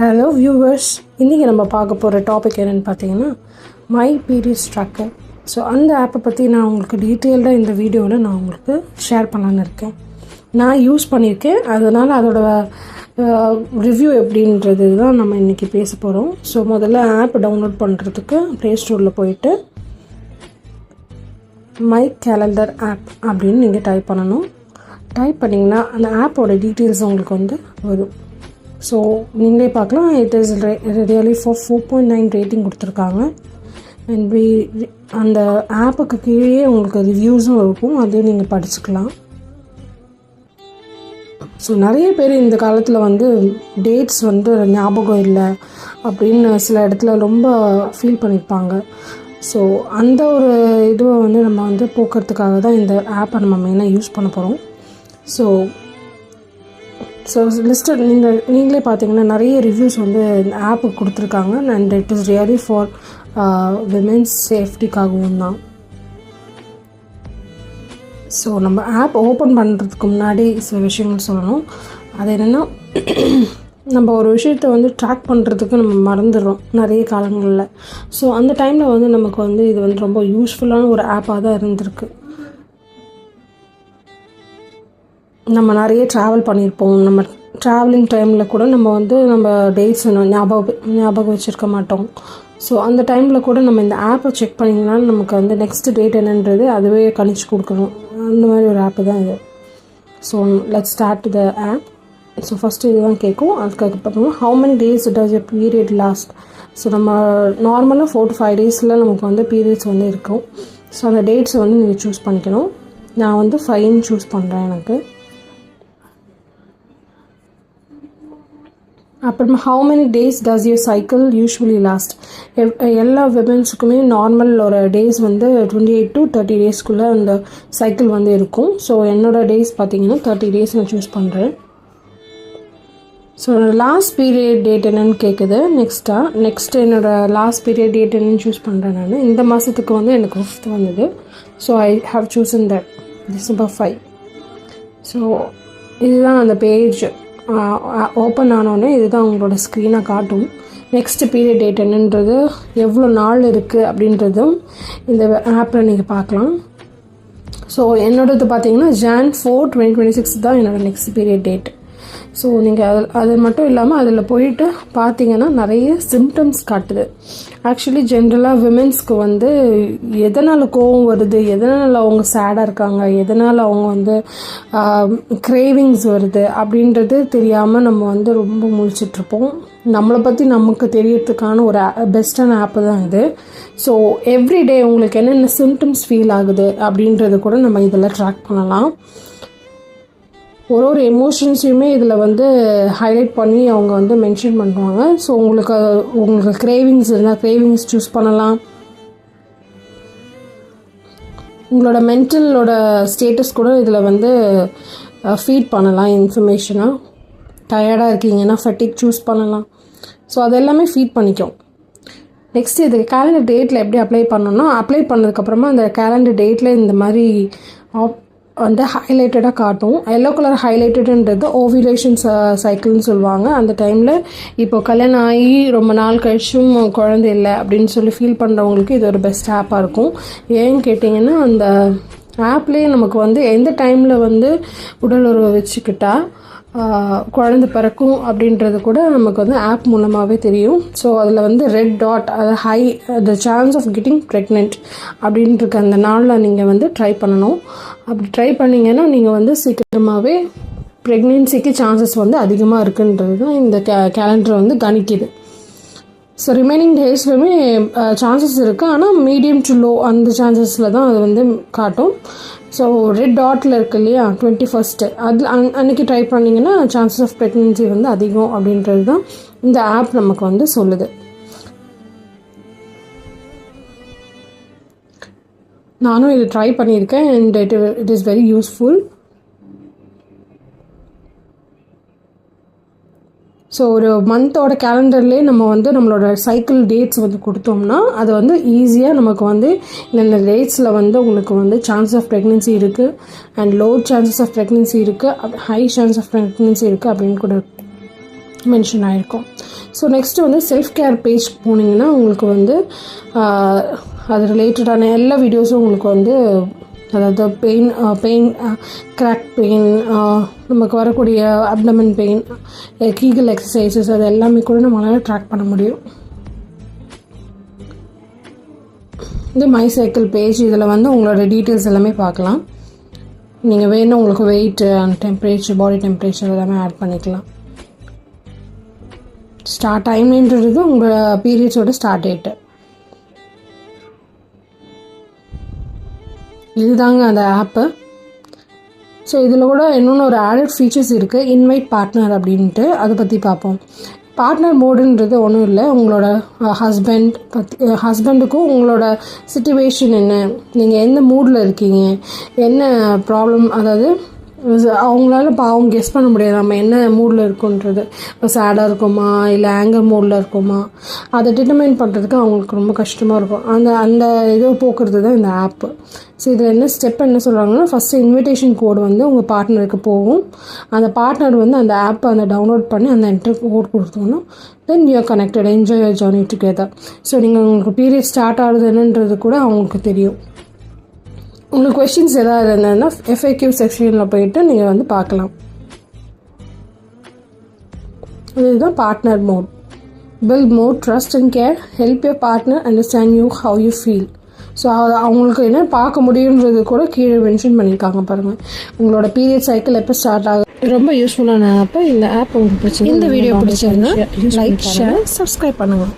Hello viewers இன்றைக்கி நம்ம பார்க்க போகிற டாபிக் என்னென்னு பார்த்தீங்கன்னா மை பீரியட்ஸ் ட்ராக்கர் ஸோ அந்த ஆப்பை பற்றி நான் உங்களுக்கு டீட்டெயில்டாக இந்த வீடியோவில் நான் உங்களுக்கு ஷேர் பண்ணலான்னு இருக்கேன். நான் யூஸ் பண்ணியிருக்கேன். அதனால் அதோட ரிவ்யூ எப்படின்றது தான் நம்ம இன்றைக்கி பேச போகிறோம் ஸோ முதல்ல ஆப் டவுன்லோட் பண்ணுறதுக்கு ப்ளே ஸ்டோரில் போயிட்டு மை கேலண்டர் ஆப் அப்படின்னு நீங்கள் டைப் பண்ணணும். டைப் பண்ணிங்கன்னா அந்த ஆப்போட டீட்டெயில்ஸ் உங்களுக்கு வந்து வரும். ஸோ நீங்களே பார்க்கலாம். It is really four four point nine rating கொடுத்துருக்காங்க. அண்ட் வி அந்த ஆப்புக்கு கீழே உங்களுக்கு ரிவ்யூஸும் இருக்கும். அதையும் நீங்கள் படிச்சுக்கலாம். ஸோ நிறைய பேர் இந்த காலத்தில் வந்து டேட்ஸ் வந்து ஞாபகம் இல்லை அப்படின்னு சில இடத்துல ரொம்ப ஃபீல் பண்ணியிருப்பாங்க ஸோ அந்த ஒரு இதுவை வந்து நம்ம வந்து போக்குறதுக்காக தான் இந்த ஆப்பை நம்ம மெயினாக யூஸ் பண்ண போகிறோம் ஸோ ஸோ லிஸ்டட் நீங்கள் நீங்களே பார்த்தீங்கன்னா நிறைய ரிவ்யூஸ் வந்து இந்த ஆப்புக்கு கொடுத்துருக்காங்க. And it is really for women's uh, சேஃப்டிக்காகவும் தான். ஸோ நம்ம ஆப் ஓப்பன் பண்ணுறதுக்கு முன்னாடி சில விஷயங்கள் சொல்லணும். அது என்னென்னா நம்ம ஒரு விஷயத்த வந்து ட்ராக் பண்ணுறதுக்கு நம்ம மறந்துடுறோம் நிறைய காலங்களில். ஸோ அந்த டைமில் வந்து நமக்கு வந்து இது வந்து ரொம்ப யூஸ்ஃபுல்லான ஒரு ஆப்பாக தான் இருந்திருக்கு. நம்ம நிறைய ட்ராவல் பண்ணியிருப்போம் நம்ம ட்ராவலிங் டைமில் கூட நம்ம வந்து நம்ம டேட்ஸ் ஞாபகம் ஞாபகம் வச்சுருக்க மாட்டோம். ஸோ அந்த டைமில் கூட நம்ம இந்த ஆப்பை செக் பண்ணிங்கன்னா நமக்கு வந்து நெக்ஸ்ட் டேட் என்னன்றது அதுவே கணிச்சு கொடுக்கணும். அந்த மாதிரி ஒரு ஆப்பு தான் இது. So let start the app so first இதுதான் கேட்கும். அதுக்கப்புறமா how many days does a period last so நம்ம நார்மலாக ஃபோர் டு ஃபைவ் டேஸில் நமக்கு வந்து பீரியட்ஸ் வந்து இருக்கும். ஸோ அந்த டேட்ஸை வந்து நீங்கள் சூஸ் பண்ணிக்கணும். நான் வந்து ஃபைன் சூஸ் பண்ணுறேன் எனக்கு. அப்புறமா how many days does your cycle usually last எல்லா விமென்ஸுக்குமே நார்மல் ஒரு டேஸ் வந்து டுவெண்ட்டி எயிட் டு தேர்ட்டி டேஸ்க்குள்ளே அந்த சைக்கிள் வந்து இருக்கும். ஸோ என்னோடய டேஸ் பார்த்தீங்கன்னா தேர்ட்டி டேஸ் நான் சூஸ் பண்ணுறேன் ஸோ லாஸ்ட் பீரியட் டேட் என்னன்னு கேட்குது நெக்ஸ்ட்டாக நெக்ஸ்ட் என்னோடய லாஸ்ட் பீரியட் டேட் என்னன்னு சூஸ் பண்ணுறேன் நான். இந்த மாதத்துக்கு வந்து எனக்கு ஃபிஃப்த் வந்தது. So I have chosen that December five so இதுதான் அந்த பேஜ் ஓப்பன் ஆனோடனே இதுதான் உங்களோட ஸ்க்ரீனை காட்டும். நெக்ஸ்ட் பீரியட் டேட் என்னன்றது எவ்வளோ நாள் இருக்குது அப்படின்றதும் இந்த ஆப்பில் நீங்கள் பார்க்கலாம். ஸோ என்னோடது பார்த்தீங்கன்னா Jan four twenty twenty six தான் என்னோடய நெக்ஸ்ட் பீரியட் டேட் ஸோ நீங்கள் அது அது மட்டும் இல்லாமல் அதில் போயிட்டு பார்த்தீங்கன்னா நிறைய சிம்டம்ஸ் காட்டுது. ஆக்சுவலி ஜென்ரலாக விமென்ஸ்க்கு வந்து எதனால் கோவம் வருது எதனால் அவங்க சேடாக இருக்காங்க எதனால் அவங்க வந்து கிரேவிங்ஸ் வருது அப்படின்றது தெரியாமல் நம்ம வந்து ரொம்ப முழிச்சிட்ருப்போம் நம்மளை பற்றி நமக்கு தெரியறதுக்கான ஒரு பெஸ்ட்டான ஆப்பு தான் இது. ஸோ எவ்ரிடே உங்களுக்கு என்னென்ன சிம்டம்ஸ் ஃபீல் ஆகுது அப்படின்றது கூட நம்ம இதில் ட்ராக் பண்ணலாம். ஒரு ஒரு எமோஷன்ஸையுமே இதில் வந்து ஹைலைட் பண்ணி அவங்க வந்து மென்ஷன் பண்ணுவாங்க. ஸோ உங்களுக்கு உங்களுக்கு கிரேவிங்ஸ் இருந்தால் கிரேவிங்ஸ் சூஸ் பண்ணலாம். உங்களோட மென்டலோட ஸ்டேட்டஸ் கூட இதில் வந்து ஃபீட் பண்ணலாம் இன்ஃபர்மேஷனாக டயர்டாக இருக்கீங்கன்னா ஃபட்டிக் சூஸ் பண்ணலாம். ஸோ அது எல்லாமே ஃபீட் பண்ணிக்கும். நெக்ஸ்ட் இது கேலண்டர் டேட்டில் எப்படி அப்ளை பண்ணணும்னா அப்ளை பண்ணதுக்கப்புறமா அந்த கேலண்டர் டேட்டில் இந்த மாதிரி ஆப் வந்து ஹைலைட்டடாக காட்டும். எல்லோ கலர் ஹைலைட்டடுன்றது ஓவிலேஷன் சைக்கிள்னு சொல்லுவாங்க. அந்த டைமில் இப்போ கல்யாணம் ஆகி ரொம்ப நாள் கழிச்சும் குழந்தை இல்லை அப்படின்னு சொல்லி ஃபீல் பண்ணுறவங்களுக்கு இது ஒரு பெஸ்ட் ஆப்பாக இருக்கும். ஏன்னு கேட்டிங்கன்னா அந்த ஆப்லேயே நமக்கு வந்து எந்த டைமில் வந்து உடல் உறவு வச்சுக்கிட்டால் குழந்த பிறக்கும் அப்படின்றது கூட நமக்கு வந்து ஆப் மூலமாகவே தெரியும். ஸோ அதில் வந்து ரெட் டாட் அது high the chance of getting pregnant அப்படின்ட்டு அந்த நாளில் நீங்கள் வந்து ட்ரை பண்ணணும். அப்படி ட்ரை பண்ணிங்கன்னா நீங்கள் வந்து சீக்கிரமாகவே ப்ரெக்னென்சிக்கு சான்சஸ் வந்து அதிகமாக இருக்குன்றது தான் இந்த கே கேலண்டர் வந்து கணிக்குது. ஸோ ரிமைனிங் டேஸ்லையுமே சான்சஸ் இருக்குது ஆனால் மீடியம் டு லோ அந்த சான்சஸில் தான் அது வந்து காட்டும். ஸோ ரெட் டாட்டில் இருக்கு இல்லையா? டுவெண்ட்டி ஃபஸ்ட்டு அது அன் அன்றைக்கி ட்ரை பண்ணிங்கன்னா சான்சஸ் ஆஃப் ப்ரெக்னென்சி வந்து அதிகம் அப்படின்றது தான் இந்த ஆப் நமக்கு வந்து சொல்லுது. நானும் இது ட்ரை பண்ணியிருக்கேன் and it it is very useful so ஒரு மந்தோட கேலண்டர்லேயே நம்ம வந்து நம்மளோட சைக்கிள் டேட்ஸ் வந்து கொடுத்தோம்னா அது வந்து ஈஸியாக நமக்கு வந்து இந்த டேட்ஸில் வந்து உங்களுக்கு வந்து சான்ஸ் ஆஃப் ப்ரெக்னென்சி இருக்குது and low chances of pregnancy இருக்குது ஹை சான்ஸ் ஆஃப் ப்ரெக்னென்சி இருக்குது அப்படின்னு கூட மென்ஷன் ஆகிருக்கும் ஸோ நெக்ஸ்ட்டு வந்து செல்ஃப் கேர் பேஜ் போனீங்கன்னா உங்களுக்கு வந்து அது ரிலேட்டடான எல்லா வீடியோஸும் உங்களுக்கு வந்து அதாவது பெயின் பெயின் கிராக் பெயின் நமக்கு வரக்கூடிய அப்டமன் பெயின் கீகல் எக்ஸசைசஸ் அது எல்லாமே கூட நம்மளால் ட்ராக் பண்ண முடியும். இந்த மை சைக்கிள் பேஜ் இதில் வந்து உங்களோட டீட்டெயில்ஸ் எல்லாமே பார்க்கலாம். நீங்கள் வேணும் உங்களுக்கு weight and temperature body temperature எல்லாமே ஆட் பண்ணிக்கலாம். ஸ்டார்ட் டைம்ன்றது உங்கள் பீரியட்ஸோட ஸ்டார்ட் டேட்டு இதுதாங்க அந்த ஆப்பு. ஸோ இதில் கூட இன்னொன்று ஒரு ஆடட் ஃபீச்சர்ஸ் இருக்குது இன்வைட் பார்ட்னர் அப்படின்ட்டு. அதை பற்றி பார்ப்போம் பார்ட்னர் மோடுன்றது ஒன்றும் இல்லை. உங்களோட ஹஸ்பண்ட் பற்றி ஹஸ்பண்டுக்கும் உங்களோட சுச்சுவேஷன் என்ன? நீங்கள் எந்த மூடில் இருக்கீங்க? என்ன ப்ராப்ளம் அதாவது அவங்களால பாவம் கெஸ் பண்ண முடியாது. நம்ம என்ன மூடில் இருக்கோன்றது. இப்போ சேடாக இருக்குமா? இல்லை ஆங்கர் மூடில் இருக்குமா? அதை டிட்டர்மைன் பண்ணுறதுக்கு அவங்களுக்கு ரொம்ப கஷ்டமாக இருக்கும். அந்த அந்த இதை போக்குறது தான் இந்த ஆப்பு ஸோ இதில் என்ன ஸ்டெப் என்ன சொல்கிறாங்கன்னா ஃபஸ்ட்டு இன்விடேஷன் கோடு வந்து உங்கள் பார்ட்னருக்கு போகும். அந்த பார்ட்னர் வந்து அந்த ஆப்பை அந்த டவுன்லோட் பண்ணி அந்த என்ட்ரி கோட் கொடுத்தோன்னா then you're connected enjoy your journey together so நீங்கள் உங்களுக்கு பீரியட் ஸ்டார்ட் ஆகுது என்னன்றது கூட அவங்களுக்கு தெரியும். உங்களுக்கு கொஷின்ஸ் எதாவது இருந்ததுன்னா எஃப்ஐக்யூ செக்ஷனில் போயிட்டு நீங்கள் வந்து பார்க்கலாம். இதுதான் partner mode build mode trust and care help your partner understand you how you feel so அவங்களுக்கு என்ன பார்க்க முடியுன்றது கூட கீழே மென்ஷன் பண்ணியிருக்காங்க பாருங்கள் உங்களோட பீரியட் சைக்கிள் எப்போ ஸ்டார்ட் ஆகுது? ரொம்ப யூஸ்ஃபுல்லான ஆப்பு இந்த ஆப் உங்களுக்கு பிடிச்சி இந்த வீடியோ பிடிச்சிருந்தா லைக் ஷேர் சப்ஸ்கிரைப் பண்ணுங்கள்